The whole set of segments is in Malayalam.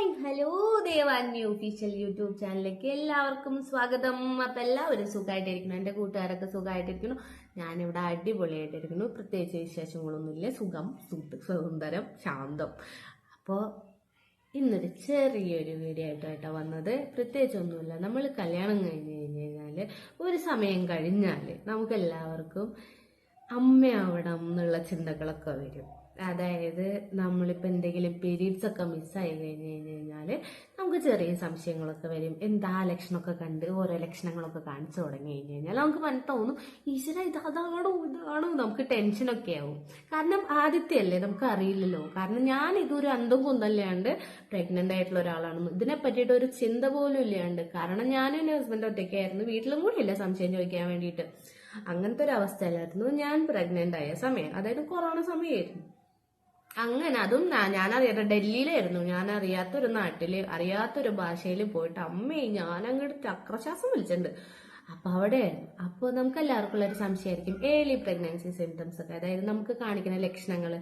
Hi hello Devanya official YouTube ചാനലിലേക്ക് എല്ലാവർക്കും സ്വാഗതം. അപ്പം എല്ലാവരും സുഖമായിട്ടിരിക്കുന്നു എന്റെ കൂട്ടുകാരൊക്കെ സുഖമായിട്ടിരിക്കുന്നു ഞാനിവിടെ അടിപൊളിയായിട്ടിരിക്കുന്നു. പ്രത്യേകിച്ച് വിശേഷങ്ങളൊന്നുമില്ല. സുഖം സുന്ദ- സുന്ദരം ശാന്തം. അപ്പോൾ ഇന്നൊരു ചെറിയൊരു വീഡിയോ ആയിട്ടാണ് വന്നത്. പ്രത്യേകിച്ചൊന്നുമില്ല. നമ്മൾ കല്യാണം കഴിഞ്ഞ് കഴിഞ്ഞ് കഴിഞ്ഞാൽ ഒരു സമയം കഴിഞ്ഞാൽ നമുക്ക് എല്ലാവർക്കും അമ്മയാവണം എന്നുള്ള ചിന്തകളൊക്കെ വരും. അതായത് നമ്മളിപ്പോൾ എന്തെങ്കിലും പീരീഡ്സ് ഒക്കെ മിസ്സായി കഴിഞ്ഞ് കഴിഞ്ഞ് കഴിഞ്ഞാൽ നമുക്ക് ചെറിയ സംശയങ്ങളൊക്കെ വരും. എന്താ ലക്ഷണമൊക്കെ കണ്ട് ഓരോ ലക്ഷണങ്ങളൊക്കെ കാണിച്ചു തുടങ്ങി കഴിഞ്ഞ് കഴിഞ്ഞാൽ നമുക്ക് മനസ്സിൽ തോന്നും ഈശ്വര ഇത് അതാണോ ഇതാണോ നമുക്ക് ടെൻഷനൊക്കെ ആവും. കാരണം ആദ്യത്തെ അല്ലേ നമുക്ക് അറിയില്ലല്ലോ. കാരണം ഞാൻ ഇതൊരു അന്തം കൊന്നല്ലാണ്ട് പ്രഗ്നന്റ് ആയിട്ടുള്ള ഒരാളാണ് ഇതിനെ പറ്റിയിട്ട് ഒരു ചിന്ത പോലും ഇല്ലാണ്ട്. കാരണം ഞാനും എന്റെ ഹസ്ബൻഡ് ഒറ്റയ്ക്കായിരുന്നു. വീട്ടിലും കൂടി ഇല്ല സംശയം ചോദിക്കാൻ വേണ്ടിയിട്ട്. അങ്ങനത്തെ ഒരു അവസ്ഥയിലായിരുന്നു ഞാൻ പ്രഗ്നന്റ് ആയ സമയം. അതായത് കൊറോണ സമയമായിരുന്നു അങ്ങനെ അതും ഞാൻ അറിയാത്ത ഡൽഹിയിലായിരുന്നു. ഞാൻ അറിയാത്തൊരു നാട്ടിൽ അറിയാത്തൊരു ഭാഷയിൽ പോയിട്ട് അമ്മേ ഞാൻ അങ്ങോട്ട് ചക്രശ്വാസം വിളിച്ചിട്ടുണ്ട്. അപ്പൊ അവിടെ അപ്പൊ നമുക്ക് എല്ലാവർക്കും ഉള്ള ഒരു സംശയമായിരിക്കും. ഏലി പ്രഗ്നൻസി സിംറ്റംസ് ഒക്കെ അതായത് നമുക്ക് കാണിക്കുന്ന ലക്ഷണങ്ങൾ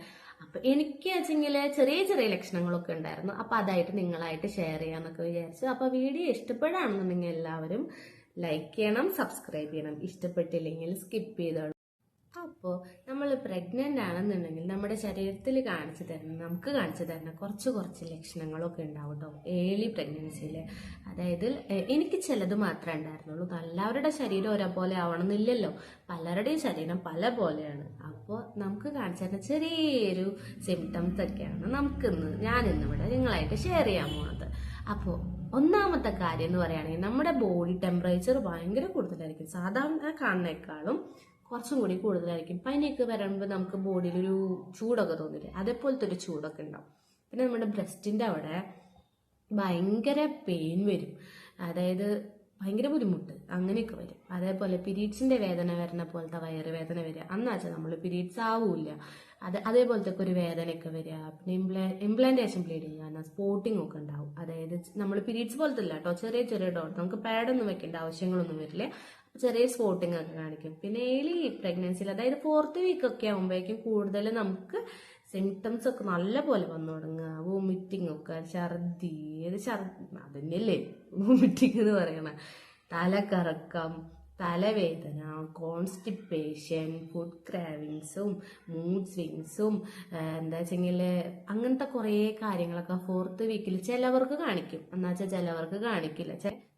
അപ്പൊ എനിക്ക് വെച്ചെങ്കിൽ ചെറിയ ചെറിയ ലക്ഷണങ്ങളൊക്കെ ഉണ്ടായിരുന്നു. അപ്പൊ അതായിട്ട് നിങ്ങളായിട്ട് ഷെയർ ചെയ്യാന്നൊക്കെ വിചാരിച്ചു. അപ്പൊ വീഡിയോ ഇഷ്ടപ്പെടുകയാണെന്നുണ്ടെങ്കിൽ എല്ലാവരും ലൈക്ക് ചെയ്യണം സബ്സ്ക്രൈബ് ചെയ്യണം. ഇഷ്ടപ്പെട്ടില്ലെങ്കിൽ സ്കിപ്പ് ചെയ്തോളൂ. അപ്പോൾ നമ്മൾ പ്രഗ്നന്റ് ആണെന്നുണ്ടെങ്കിൽ നമ്മുടെ ശരീരത്തിൽ കാണിച്ചു തരുന്ന നമുക്ക് കാണിച്ചു തരുന്ന കുറച്ച് കുറച്ച് ലക്ഷണങ്ങളൊക്കെ ഉണ്ടാവും കേട്ടോ ഏലി പ്രഗ്നൻസിയിൽ അതായത് എനിക്ക് ചിലത് മാത്രമേ ഉണ്ടായിരുന്നുള്ളൂ. എല്ലാവരുടെ ശരീരം ഒരേപോലെ ആവണമെന്നില്ലല്ലോ. പലരുടെയും ശരീരം പല പോലെയാണ്. അപ്പോൾ നമുക്ക് കാണിച്ചു തരുന്ന ചെറിയൊരു സിംറ്റംസ് ഒക്കെയാണ് നമുക്കിന്ന് ഞാൻ ഇന്നിവിടെ നിങ്ങളായിട്ട് ഷെയർ ചെയ്യാൻ പോകുന്നത് അപ്പോൾ ഒന്നാമത്തെ കാര്യം എന്ന് പറയുകയാണെങ്കിൽ നമ്മുടെ ബോഡി ടെമ്പറേച്ചർ ഭയങ്കര കൂടുതലായിരിക്കും. സാധാരണ കാണുന്നേക്കാളും കുറച്ചും കൂടി കൂടുതലായിരിക്കും. പനിയൊക്കെ വരുമ്പോൾ നമുക്ക് ബോഡിയിൽ ഒരു ചൂടൊക്കെ തോന്നില്ലേ? അതേപോലത്തെ ഒരു ചൂടൊക്കെ ഉണ്ടാവും. പിന്നെ നമ്മുടെ ബ്രസ്റ്റിന്റെ അവിടെ ഭയങ്കര പെയിൻ വരും. അതായത് ഭയങ്കര ബുദ്ധിമുട്ട്. അങ്ങനെയൊക്കെ വരും. അതേപോലെ പിരീഡ്സിന്റെ വേദന വരുന്ന പോലത്തെ വയറ് വേദന വരിക. അന്നാച്ചാൽ നമ്മൾ പിരീഡ്സ് ആവൂല അത് അതേപോലത്തെ ഒരു വേദനയൊക്കെ വരിക. പിന്നെ ഇംപ്ലാ ഇംപ്ലാന്റേഷൻ ബ്ലീഡിങ് കാരണം സ്പോട്ടിംഗ് ഒക്കെ ഉണ്ടാവും. അതായത് നമ്മൾ പിരീഡ്സ് പോലത്തെ അല്ല കേട്ടോ ചെറിയ ചെറിയ ഡോട്ട് നമുക്ക് പാഡൊന്നും വെക്കേണ്ട ആവശ്യങ്ങളൊന്നും വരില്ല. ചെറിയ സ്പോട്ടിംഗ് ഒക്കെ കാണിക്കും. പിന്നെ ഏലി പ്രഗ്നൻസിയിൽ അതായത് ഫോർത്ത് വീക്ക് ഒക്കെ ആകുമ്പോഴേക്കും കൂടുതൽ നമുക്ക് സിംറ്റംസ് ഒക്കെ നല്ല പോലെ വന്നു തുടങ്ങുക. വോമിറ്റിംഗ് ഒക്കെ ഛർദി ഏത് ഛർദി അതന്നെയല്ലേ? വോമിറ്റിംഗ് എന്ന് പറയണ. തലകറക്കം തലവേദന കോൺസ്റ്റിപ്പേഷൻ ഫുഡ് ക്രാവിങ്സും മൂഡ് സ്വിങ്സും എന്താ വെച്ചെങ്കിൽ അങ്ങനത്തെ കുറേ കാര്യങ്ങളൊക്കെ ഫോർത്ത് വീക്കിൽ ചിലവർക്ക് കാണിക്കും. എന്നുവെച്ചാൽ ചിലവർക്ക് കാണിക്കില്ല.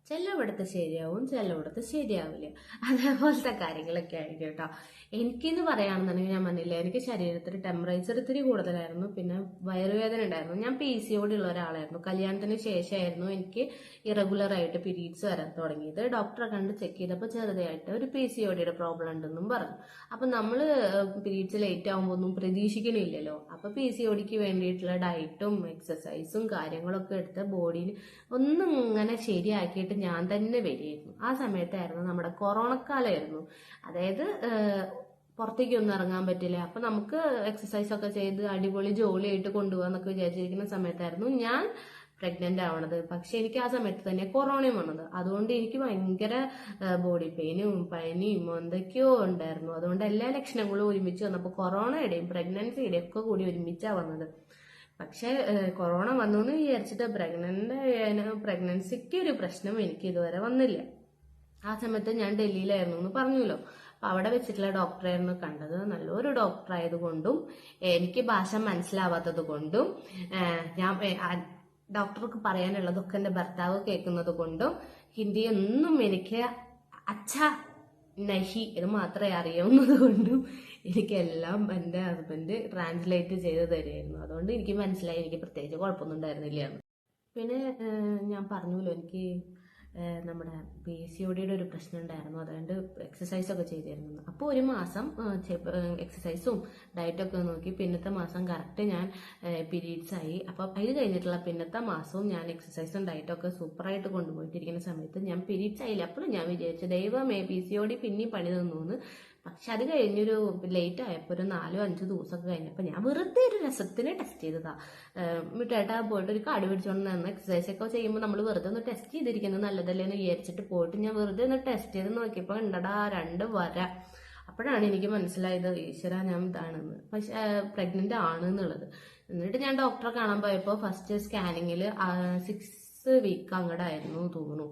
ചിലവിടത്ത് ശരിയാവും ചിലവിടത്ത് ശരിയാവില്ല. അതേപോലത്തെ കാര്യങ്ങളൊക്കെ ആയിരിക്കും കേട്ടോ. എനിക്കെന്ന് പറയുകയാണെന്നുണ്ടെങ്കിൽ ഞാൻ പറഞ്ഞില്ല എനിക്ക് ശരീരത്തിൽ ടെമ്പറേച്ചർ ഇത്തിരി കൂടുതലായിരുന്നു പിന്നെ വയറുവേദന ഉണ്ടായിരുന്നു. ഞാൻ പി സി ഓടി ഉള്ള ഒരാളായിരുന്നു. കല്യാണത്തിന് ശേഷമായിരുന്നു എനിക്ക് ഇറഗുലർ ആയിട്ട് പീരീഡ്സ് വരാൻ തുടങ്ങിയത്. ഡോക്ടറെ കണ്ട് ചെക്ക് ചെയ്തപ്പോൾ ചെറുതായിട്ട് ഒരു പി സി ഓടിയുടെ പ്രോബ്ലം ഉണ്ടെന്നും പറഞ്ഞു. അപ്പൊ നമ്മൾ പീരീഡ്സ് ലേറ്റ് ആകുമ്പോൾ ഒന്നും പ്രതീക്ഷിക്കണില്ലല്ലോ. അപ്പൊ പി സി ഓടിക്ക് വേണ്ടിയിട്ടുള്ള ഡയറ്റും എക്സസൈസും കാര്യങ്ങളൊക്കെ എടുത്ത് ബോഡിയിൽ ഒന്നും ഇങ്ങനെ ശരിയാക്കിയിട്ട് ഞാൻ തന്നെ വരികയായിരുന്നു ആ സമയത്തായിരുന്നു നമ്മുടെ കൊറോണ കാലമായിരുന്നു അതായത് പുറത്തേക്കൊന്നും ഇറങ്ങാൻ പറ്റില്ല. അപ്പൊ നമുക്ക് എക്സസൈസ് ഒക്കെ ചെയ്ത് അടിപൊളി ജോലിയായിട്ട് കൊണ്ടുപോകാന്നൊക്കെ വിചാരിച്ചിരിക്കുന്ന സമയത്തായിരുന്നു ഞാൻ പ്രഗ്നന്റ് ആവണത്. പക്ഷെ എനിക്ക് ആ സമയത്ത് തന്നെ കൊറോണയും വന്നത്. അതുകൊണ്ട് എനിക്ക് ഭയങ്കര ബോഡി പെയിനും പനിയും എന്തൊക്കെയോ ഉണ്ടായിരുന്നു. അതുകൊണ്ട് എല്ലാ ലക്ഷണങ്ങളും ഒരുമിച്ച് വന്നപ്പോൾ കൊറോണയുടെയും പ്രഗ്നൻസിയുടെയും ഒക്കെ കൂടി ഒരുമിച്ചാണ് വന്നത്. പക്ഷെ കൊറോണ വന്നു എന്ന് വിചാരിച്ചിട്ട് പ്രഗ്നന്റ് പ്രഗ്നൻസിക്ക് ഒരു പ്രശ്നം എനിക്ക് ഇതുവരെ വന്നില്ല. ആ സമയത്ത് ഞാൻ ഡൽഹിയിലായിരുന്നു എന്ന് പറഞ്ഞല്ലോ. അവിടെ വെച്ചിട്ടുള്ള ഡോക്ടറായിരുന്നു കണ്ടത്. നല്ലൊരു ഡോക്ടർ ആയതുകൊണ്ടും എനിക്ക് ഭാഷ മനസ്സിലാവാത്തത് കൊണ്ടും ഞാൻ ഡോക്ടർക്ക് പറയാനുള്ളതൊക്കെ എന്റെ ഭർത്താവ് കേൾക്കുന്നത് കൊണ്ടും ഹിന്ദി ഒന്നും എനിക്ക് അച്ഛ നഹി ഇത് മാത്രമേ അറിയാവുന്നത് കൊണ്ടും എനിക്കെല്ലാം എന്റെ ഹസ്ബൻഡ് ട്രാൻസ്ലേറ്റ് ചെയ്ത് തരുമായിരുന്നു അതുകൊണ്ട് എനിക്ക് മനസ്സിലായി എനിക്ക് പ്രത്യേകിച്ച് കുഴപ്പമൊന്നും ഉണ്ടായിരുന്നില്ല പിന്നെ ഞാൻ പറഞ്ഞല്ലോ എനിക്ക് നമ്മുടെ പി സി ഒഡിയുടെ ഒരു പ്രശ്നം ഉണ്ടായിരുന്നു. അതുകൊണ്ട് എക്സസൈസ് ഒക്കെ ചെയ്തിരുന്നു. അപ്പോൾ ഒരു മാസം എക്സസൈസും ഡയറ്റൊക്കെ നോക്കി പിന്നത്തെ മാസം കറക്റ്റ് ഞാൻ പീരീഡ്സ് ആയി. അപ്പോൾ അത് കഴിഞ്ഞിട്ടുള്ള പിന്നത്തെ മാസവും ഞാൻ എക്സസൈസും ഡയറ്റൊക്കെ സൂപ്പറായിട്ട് കൊണ്ടുപോയിട്ടിരിക്കുന്ന സമയത്ത് ഞാൻ പീരീഡ്സ് ആയില്ല. അപ്പോഴും ഞാൻ വിചാരിച്ചു ദൈവമേ പി സി ഒ ഡി പിന്നെയും പണി തന്നു പക്ഷെ അത് കഴിഞ്ഞൊരു ലേറ്റ് ആയപ്പോൾ ഒരു നാലോ അഞ്ചോ ദിവസമൊക്കെ കഴിഞ്ഞപ്പോൾ ഞാൻ വെറുതെ ഒരു രസത്തിന് ടെസ്റ്റ് ചെയ്തതാ. മിട്ടേട്ടാ പോയിട്ട് ഒരു കാട് പിടിച്ചോണ്ട് നിന്ന് എക്സസൈസ് ഒക്കെ ചെയ്യുമ്പോൾ നമ്മൾ വെറുതെ ഒന്ന് ടെസ്റ്റ് ചെയ്തിരിക്കുന്നത് നല്ലതല്ലേ എന്ന് വിചാരിച്ചിട്ട് പോയിട്ട് ഞാൻ വെറുതെ ഒന്ന് ടെസ്റ്റ് ചെയ്ത് നോക്കിയപ്പോൾ ഉണ്ടടാ രണ്ട് വര. അപ്പോഴാണ് എനിക്ക് മനസ്സിലായത് ഈശ്വര ഞാൻ ഇതാണെന്ന്. പക്ഷെ പ്രഗ്നന്റ് ആണ് എന്നുള്ളത് എന്നിട്ട് ഞാൻ ഡോക്ടറെ കാണാൻ പോയപ്പോൾ ഫസ്റ്റ് സ്കാനിങ്ങിൽ സിക്സ് വീക്ക് അങ്ങടായിരുന്നു തോന്നുന്നു.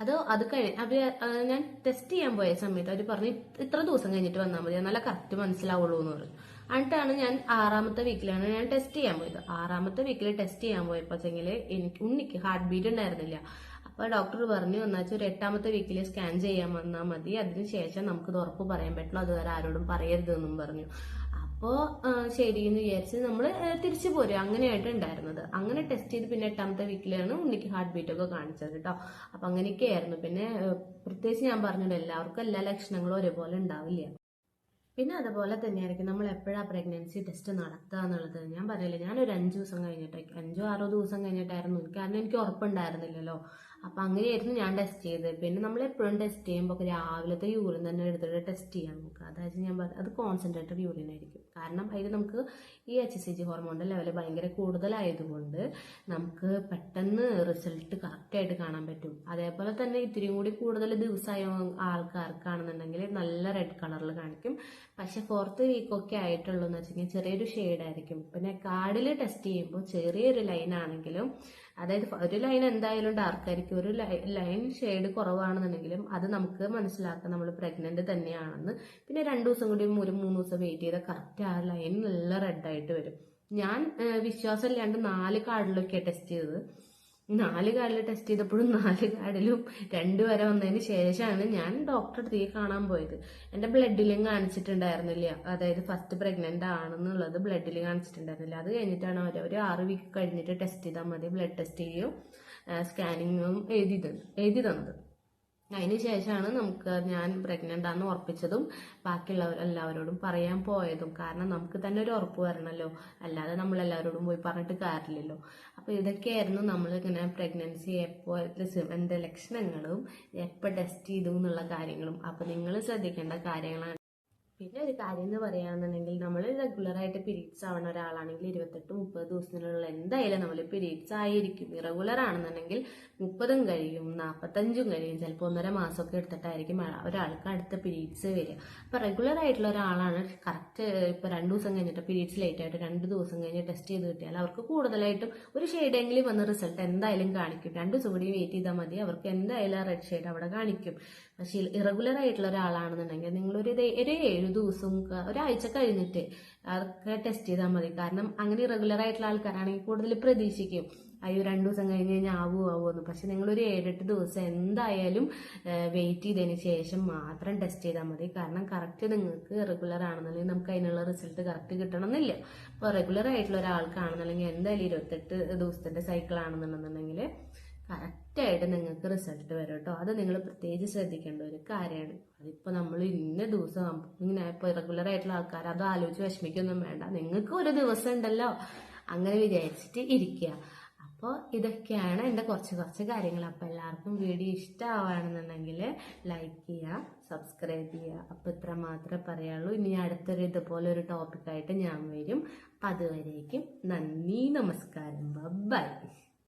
അത് അത് കഴിഞ്ഞ് അവർ ഞാൻ ടെസ്റ്റ് ചെയ്യാൻ പോയ സമയത്ത് അവർ പറഞ്ഞു ഇത്ര ദിവസം കഴിഞ്ഞിട്ട് വന്നാൽ മതി. നല്ല കറക്റ്റ് മനസ്സിലാവുള്ളൂ എന്ന് പറഞ്ഞു. എന്നിട്ടാണ് ഞാൻ ആറാമത്തെ വീക്കിലാണ് ഞാൻ ടെസ്റ്റ് ചെയ്യാൻ പോയത്. ആറാമത്തെ വീക്കിൽ ടെസ്റ്റ് ചെയ്യാൻ പോയപ്പോഴെങ്കിൽ എനിക്ക് ഉണ്ണിക്ക് ഹാർട്ട് ബീറ്റ് ഉണ്ടായിരുന്നില്ല. അപ്പൊ ഡോക്ടർ പറഞ്ഞു എന്നാച്ചാൽ ഒരു എട്ടാമത്തെ വീക്കിൽ സ്കാൻ ചെയ്യാൻ വന്നാൽ മതി. അതിനുശേഷം നമുക്ക് ഉറപ്പ് പറയാൻ പറ്റുള്ളൂ അതുവരെ ആരോടും പറയരുതെന്നും പറഞ്ഞു. അപ്പോൾ ശരി എന്ന് വിചാരിച്ച് നമ്മൾ തിരിച്ചു പോരും അങ്ങനെയായിട്ട് ഉണ്ടായിരുന്നത്. അങ്ങനെ ടെസ്റ്റ് ചെയ്ത് പിന്നെ എട്ടാമത്തെ വീക്കിലാണ് ഉണ്ണിക്ക് ഹാർട്ട് ബീറ്റ് ഒക്കെ കാണിച്ചത് കേട്ടോ അപ്പം അങ്ങനെയൊക്കെ ആയിരുന്നു. പിന്നെ പ്രത്യേകിച്ച് ഞാൻ പറഞ്ഞല്ലോ എല്ലാവർക്കും എല്ലാ ലക്ഷണങ്ങളും ഒരേപോലെ ഉണ്ടാവില്ല. പിന്നെ അതുപോലെ തന്നെയായിരിക്കും നമ്മൾ എപ്പോഴാ പ്രഗ്നൻസി ടെസ്റ്റ് നടത്തുക എന്നുള്ളത്. ഞാൻ പറയില്ല ഞാനൊരു അഞ്ച് ദിവസം കഴിഞ്ഞിട്ടേക്ക് അഞ്ചോ ആറോ ദിവസം കഴിഞ്ഞിട്ടായിരുന്നു. കാരണം എനിക്ക് ഉറപ്പുണ്ടായിരുന്നില്ലല്ലോ. അപ്പം അങ്ങനെയായിരുന്നു ഞാൻ ടെസ്റ്റ് ചെയ്തത്. പിന്നെ നമ്മൾ എപ്പോഴും ടെസ്റ്റ് ചെയ്യുമ്പോൾ രാവിലത്തെ യൂറിൻ തന്നെ എടുത്തിട്ട് ടെസ്റ്റ് ചെയ്യാൻ നോക്കുക അതായത് ഞാൻ അത് കോൺസെൻട്രേറ്റഡ് യൂറിൻ ആയിരിക്കും. കാരണം അതിൽ നമുക്ക് ഈ എച്ച് സി ജി ഹോർമോണിന്റെ ലെവൽ ഭയങ്കര കൂടുതലായതുകൊണ്ട് നമുക്ക് പെട്ടെന്ന് റിസൾട്ട് കറക്റ്റായിട്ട് കാണാൻ പറ്റും. അതേപോലെ തന്നെ ഇത്തിരിയും കൂടി കൂടുതൽ ദിവസമായ ആൾക്കാർക്കാണെന്നുണ്ടെങ്കിൽ നല്ല റെഡ് കളറിൽ കാണിക്കും. പക്ഷെ ഫോർത്ത് വീക്കൊക്കെ ആയിട്ടുള്ളൂ എന്ന് വെച്ചിട്ടുണ്ടെങ്കിൽ ചെറിയൊരു ഷെയ്ഡ് ആയിരിക്കും. പിന്നെ കാർഡിൽ ടെസ്റ്റ് ചെയ്യുമ്പോൾ ചെറിയൊരു ലൈൻ ആണെങ്കിലും അതായത് ഒരു ലൈൻ എന്തായാലും ഡാർക്ക് ആയിരിക്കും. ഒരു ലൈൻ ഷെയ്ഡ് കുറവാണെന്നുണ്ടെങ്കിലും അത് നമുക്ക് മനസ്സിലാക്കാം നമ്മൾ പ്രഗ്നന്റ് തന്നെയാണെന്ന് പിന്നെ രണ്ടു ദിവസം കൂടി ഒരു മൂന്ന് ദിവസം വെയിറ്റ് ചെയ്താൽ കറക്റ്റ് ആ ലൈൻ നല്ല റെഡ് ആയിട്ട് വരും. ഞാൻ വിശ്വാസം ഇല്ലാണ്ട് നാല് കാർഡിലൊക്കെയാണ് ടെസ്റ്റ് ചെയ്തത്. നാല് കാർഡിൽ ടെസ്റ്റ് ചെയ്തപ്പോഴും നാല് കാർഡിലും രണ്ട് വരെ വന്നതിന് ശേഷമാണ് ഞാൻ ഡോക്ടറെ അടുത്തേക്ക് കാണാൻ പോയത്. എന്റെ ബ്ലഡിലും കാണിച്ചിട്ടുണ്ടായിരുന്നില്ല. അതായത് ഫസ്റ്റ് പ്രഗ്നന്റ് ആണെന്നുള്ളത് ബ്ലഡിൽ കാണിച്ചിട്ടുണ്ടായിരുന്നില്ല. അത് കഴിഞ്ഞിട്ടാണ് അവർ ഒരു ആറ് വീക്ക് കഴിഞ്ഞിട്ട് ടെസ്റ്റ് ചെയ്താൽ മതി. ബ്ലഡ് ടെസ്റ്റ് ചെയ്യും സ്കാനിങ്ങും എഴുതി എഴുതി തന്നത്. അതിന് ശേഷമാണ് നമുക്ക് ഞാൻ പ്രഗ്നന്റ് ആണെന്ന് ഉറപ്പിച്ചതും ബാക്കിയുള്ളവർ എല്ലാവരോടും പറയാൻ പോയതും. കാരണം നമുക്ക് തന്നെ ഒരു ഉറപ്പ് വരണമല്ലോ അല്ലാതെ നമ്മൾ എല്ലാവരോടും പോയി പറഞ്ഞിട്ട് കാര്യമില്ലല്ലോ. അപ്പോൾ ഇതൊക്കെയായിരുന്നു നമ്മൾ ഇങ്ങനെ പ്രഗ്നൻസി എപ്പോ എന്റെ ലക്ഷണങ്ങളും എപ്പോൾ ടെസ്റ്റ് ചെയ്തു എന്നുള്ള കാര്യങ്ങളും. അപ്പോൾ നിങ്ങൾ ശ്രദ്ധിക്കേണ്ട കാര്യങ്ങളാണ് പിന്നെ ഒരു കാര്യം എന്ന് പറയുകയാണെന്നുണ്ടെങ്കിൽ നമ്മൾ റെഗുലറായിട്ട് പീരീഡ്സ് ആവുന്ന ഒരാളാണെങ്കിൽ ഇരുപത്തെട്ട് മുപ്പത് ദിവസത്തിനുള്ള എന്തായാലും നമ്മൾ പീരീഡ്സ് ആയിരിക്കും. ഇറഗുലർ ആണെന്നുണ്ടെങ്കിൽ മുപ്പതും കഴിയും നാൽപ്പത്തഞ്ചും കഴിയും. ചിലപ്പോൾ ഒന്നര മാസമൊക്കെ എടുത്തിട്ടായിരിക്കും ഒരാൾക്ക് അടുത്ത പീരീഡ്സ് വരിക. അപ്പോൾ റെഗുലർ ആയിട്ടുള്ള ഒരാളാണ് കറക്റ്റ് ഇപ്പോൾ രണ്ട് ദിവസം കഴിഞ്ഞിട്ട് പീരീഡ്സ് ലേറ്റ് ആയിട്ട് രണ്ട് ദിവസം കഴിഞ്ഞ് ടെസ്റ്റ് ചെയ്ത് കിട്ടിയാൽ അവർക്ക് കൂടുതലായിട്ടും ഒരു ഷെയ്ഡെങ്കിലും വന്ന റിസൾട്ട് എന്തായാലും കാണിക്കും. രണ്ട് ദിവസം കൂടി വെയിറ്റ് ചെയ്താൽ മതി. അവർക്ക് എന്തായാലും ആ റെഡ് ഷെയ്ഡ് അവിടെ കാണിക്കും. പക്ഷേ ഇറഗുലർ ആയിട്ടുള്ള ഒരാളാണെന്നുണ്ടെങ്കിൽ നിങ്ങളൊരു ഒരു ഏഴ് ദിവസം ഒരാഴ്ച കഴിഞ്ഞിട്ട് അതൊക്കെ ടെസ്റ്റ് ചെയ്താൽ മതി. കാരണം അങ്ങനെ ഇറഗുലർ ആയിട്ടുള്ള ആൾക്കാരാണെങ്കിൽ കൂടുതൽ പ്രതീക്ഷിക്കും. അയ്യോ രണ്ട് ദിവസം കഴിഞ്ഞ് കഴിഞ്ഞാൽ ആവോ ആവോ എന്ന്. പക്ഷെ നിങ്ങളൊരു ഏഴെട്ട് ദിവസം എന്തായാലും വെയിറ്റ് ചെയ്തതിന് ശേഷം മാത്രം ടെസ്റ്റ് ചെയ്താൽ മതി. കാരണം കറക്റ്റ് നിങ്ങൾക്ക് റെഗുലർ ആണെന്നുണ്ടെങ്കിൽ നമുക്ക് അതിനുള്ള റിസൾട്ട് കറക്റ്റ് കിട്ടണമെന്നില്ല. അപ്പോൾ റെഗുലർ ആയിട്ടുള്ള ഒരാൾക്കാണെന്നുണ്ടെങ്കിൽ എന്തായാലും ഇരുപത്തെട്ട് ദിവസത്തിന്റെ സൈക്കിൾ ആണെന്നുണ്ടെന്നുണ്ടെങ്കിൽ കറക്റ്റായിട്ട് നിങ്ങൾക്ക് റിസൾട്ട് വരും കേട്ടോ അത് നിങ്ങൾ പ്രത്യേകിച്ച് ശ്രദ്ധിക്കേണ്ട ഒരു കാര്യമാണ്. അതിപ്പോൾ നമ്മൾ ഇന്ന ദിവസം ഇങ്ങനെ ഇപ്പോൾ റെഗുലർ ആയിട്ടുള്ള ആൾക്കാർ അത് ആലോചിച്ച് വിഷമിക്കൊന്നും വേണ്ട. നിങ്ങൾക്ക് ഒരു ദിവസം ഉണ്ടല്ലോ. അങ്ങനെ വിചാരിച്ചിട്ട് ഇരിക്കുക. അപ്പോൾ ഇതൊക്കെയാണ് എന്റെ കുറച്ച് കുറച്ച് കാര്യങ്ങൾ. അപ്പോൾ എല്ലാവർക്കും വീഡിയോ ഇഷ്ടമാവുകയാണെന്നുണ്ടെങ്കിൽ ലൈക്ക് ചെയ്യുക സബ്സ്ക്രൈബ് ചെയ്യുക. അപ്പോൾ ഇത്ര മാത്രമേ പറയുള്ളൂ. ഇനി അടുത്തൊരു ഇതുപോലെ ഒരു ടോപ്പിക്കായിട്ട് ഞാൻ വരും. അപ്പം അതുവരേക്കും നന്ദി നമസ്കാരം. ബൈ